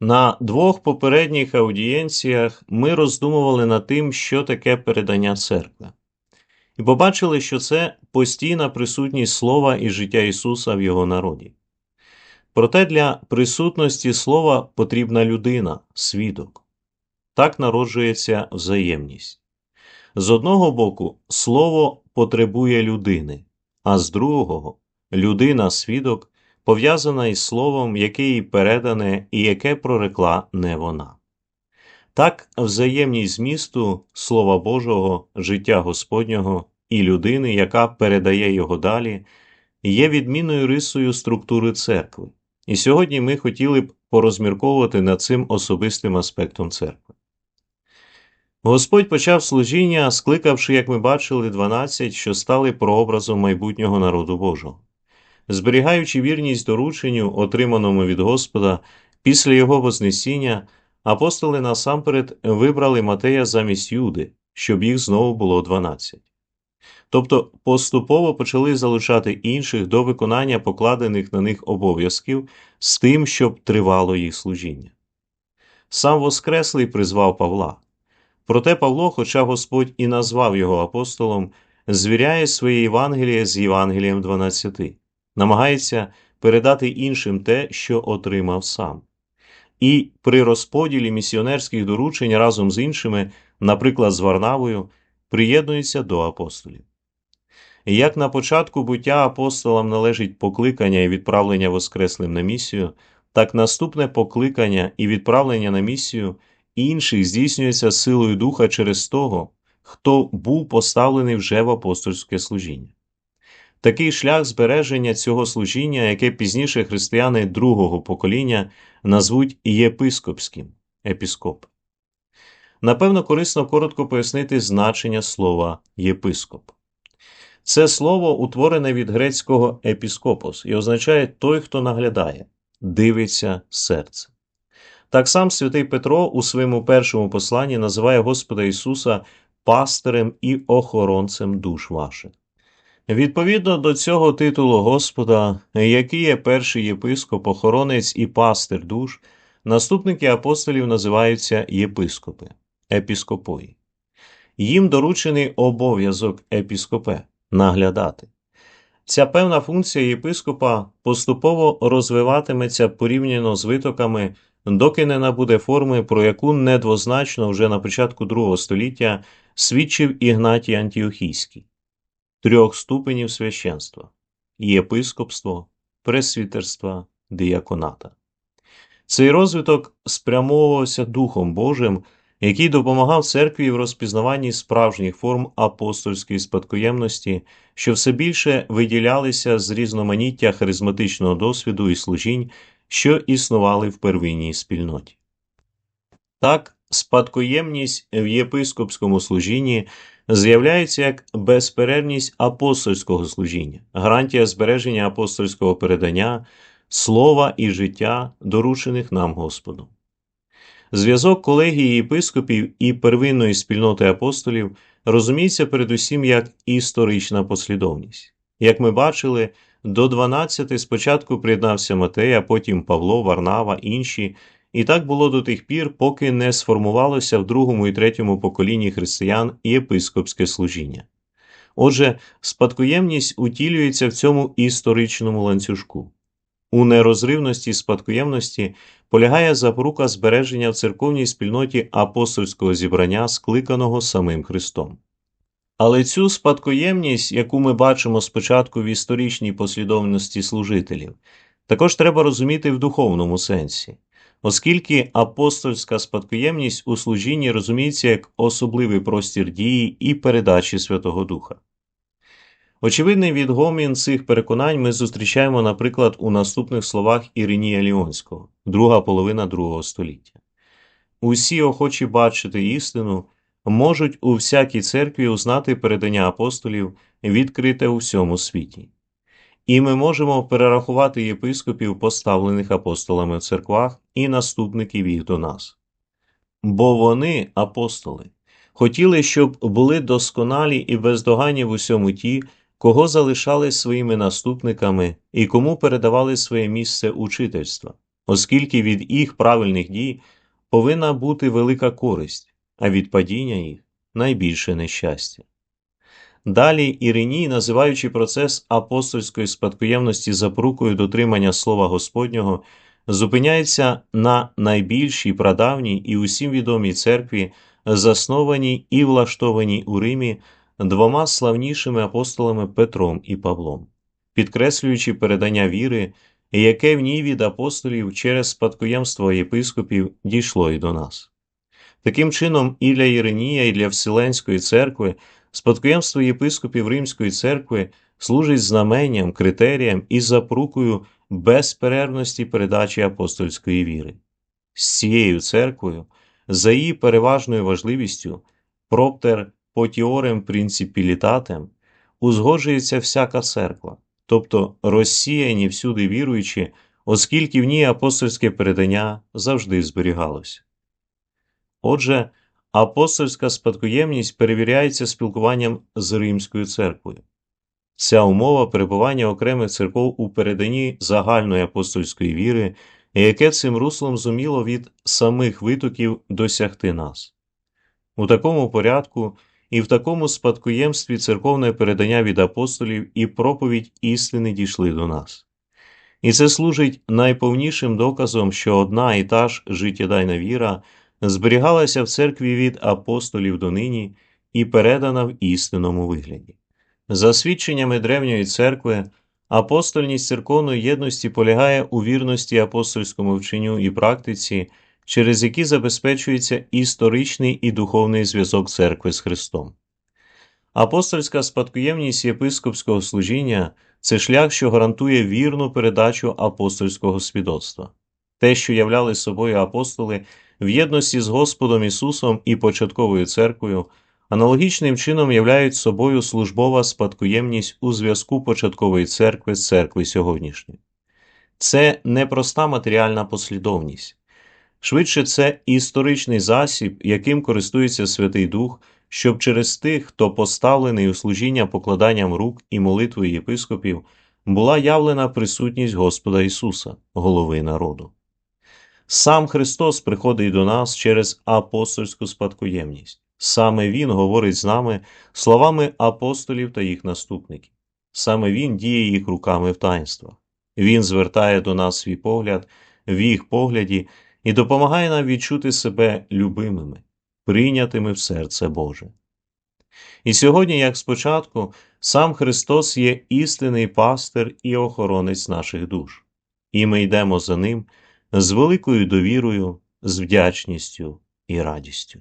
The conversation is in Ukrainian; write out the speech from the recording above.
На двох попередніх аудієнціях ми роздумували над тим, що таке передання церкви, і побачили, що це постійна присутність Слова і життя Ісуса в Його народі. Проте для присутності Слова потрібна людина, свідок. Так народжується взаємність. З одного боку, Слово потребує людини, а з другого людина, свідок, пов'язана із словом, яке їй передане і яке прорекла не вона. Так, взаємність змісту Слова Божого, життя Господнього і людини, яка передає його далі, є відмінною рисою структури церкви. І сьогодні ми хотіли б порозмірковувати над цим особистим аспектом церкви. Господь почав служіння, скликавши, як ми бачили, 12, що стали прообразом майбутнього народу Божого. Зберігаючи вірність дорученню, отриманому від Господа після його Вознесіння, апостоли насамперед вибрали Матея замість Юди, щоб їх знову було 12. Тобто поступово почали залучати інших до виконання покладених на них обов'язків з тим, щоб тривало їх служіння. Сам Воскреслий призвав Павла. Проте Павло, хоча Господь і назвав його апостолом, звіряє своє Євангеліє з Євангелієм 12, намагається передати іншим те, що отримав сам. І при розподілі місіонерських доручень разом з іншими, наприклад, з Варнавою, приєднується до апостолів. Як на початку буття апостолам належить покликання і відправлення Воскреслим на місію, так наступне покликання і відправлення на місію інших здійснюється силою Духа через того, хто був поставлений вже в апостольське служіння. Такий шлях збереження цього служіння, яке пізніше християни другого покоління назвуть єпископським епіскоп. Напевно, корисно коротко пояснити значення слова єпископ. Це слово утворене від грецького епіскопос і означає той, хто наглядає, дивиться серце. Так сам святий Петро у своєму першому посланні називає Господа Ісуса пастирем і охоронцем душ ваших. Відповідно до цього титулу Господа, який є перший єпископ, охоронець і пастир душ, наступники апостолів називаються єпископи, епіскопої. Їм доручений обов'язок епіскопе наглядати. Ця певна функція єпископа поступово розвиватиметься порівняно з витоками, доки не набуде форми, про яку недвозначно вже на початку другого століття свідчив Ігнатій Антіохійський трьох ступенів священства єпископство, пресвітерства, діяконата. Цей розвиток спрямовувався Духом Божим, який допомагав церкві в розпізнаванні справжніх форм апостольської спадкоємності, що все більше виділялися з різноманіття харизматичного досвіду і служінь, що існували в первинній спільноті. Так, спадкоємність в єпископському служінні з'являється як безперервність апостольського служіння, гарантія збереження апостольського передання, слова і життя, доручених нам Господом. Зв'язок колегії єпископів і первинної спільноти апостолів розуміється передусім як історична послідовність. Як ми бачили, до 12 спочатку приєднався Матей, а потім Павло, Варнава, інші, і так було до тих пір, поки не сформувалося в другому і третьому поколінні християн єпископське служіння. Отже, спадкоємність утілюється в цьому історичному ланцюжку. У нерозривності спадкоємності полягає запорука збереження в церковній спільноті апостольського зібрання, скликаного самим Христом. Але цю спадкоємність, яку ми бачимо спочатку в історичній послідовності служителів, також треба розуміти в духовному сенсі, оскільки апостольська спадкоємність у служінні розуміється як особливий простір дії і передачі Святого Духа. Очевидний відгомін цих переконань ми зустрічаємо, наприклад, у наступних словах Іринія Ліонського, друга половина другого століття. Усі охочі бачити істину можуть у всякій церкві узнати передання апостолів, відкрите у всьому світі. І ми можемо перерахувати єпископів, поставлених апостолами в церквах, і наступників їх до нас. Бо вони, апостоли, хотіли, щоб були досконалі і бездоганні в усьому ті, кого залишали своїми наступниками і кому передавали своє місце учительства, оскільки від їх правильних дій повинна бути велика користь, а від падіння їх найбільше нещастя. Далі Іриній, називаючи процес апостольської спадкоємності запорукою дотримання Слова Господнього, зупиняється на найбільшій прадавній і усім відомій церкві, заснованій і влаштованій у Римі двома славнішими апостолами Петром і Павлом, підкреслюючи передання віри, яке в ній від апостолів через спадкоємство єпископів дійшло і до нас. Таким чином, і для Іринія, і для Вселенської церкви спадкоємство єпископів Римської церкви служить знаменням, критерієм і запрукою безперервності передачі апостольської віри. З цією церквою, за її переважною важливістю, проптер потіорем принципілітатем, узгоджується всяка церква, тобто розсіяні всюди віруючі, оскільки в ній апостольське передання завжди зберігалося. Отже, апостольська спадкоємність перевіряється спілкуванням з Римською церквою. Ця умова перебування окремих церков у переданні загальної апостольської віри, яке цим руслом зуміло від самих витоків досягти нас. У такому порядку і в такому спадкоємстві церковне передання від апостолів і проповідь істини дійшли до нас. І це служить найповнішим доказом, що одна і та ж життєдайна віра зберігалася в церкві від апостолів до нині і передана в істинному вигляді. За свідченнями древньої церкви, апостольність церковної єдності полягає у вірності апостольському вченню і практиці, через які забезпечується історичний і духовний зв'язок церкви з Христом. Апостольська спадкоємність єпископського служіння це шлях, що гарантує вірну передачу апостольського свідоцтва. Те, що являли собою апостоли в єдності з Господом Ісусом і початковою церквою, аналогічним чином являють собою службова спадкоємність у зв'язку початкової церкви з церкви сьогоднішньої. Це не проста матеріальна послідовність. Швидше це історичний засіб, яким користується Святий Дух, щоб через тих, хто поставлений у служіння покладанням рук і молитвою єпископів, була явлена присутність Господа Ісуса, голови народу. Сам Христос приходить до нас через апостольську спадкоємність. Саме Він говорить з нами словами апостолів та їх наступників. Саме Він діє їх руками в таїнствах. Він звертає до нас свій погляд в їх погляді і допомагає нам відчути себе любимими, прийнятими в серце Боже. І сьогодні, як спочатку, сам Христос є істинний пастир і охоронець наших душ, і ми йдемо за Ним з великою довірою, з вдячністю і радістю.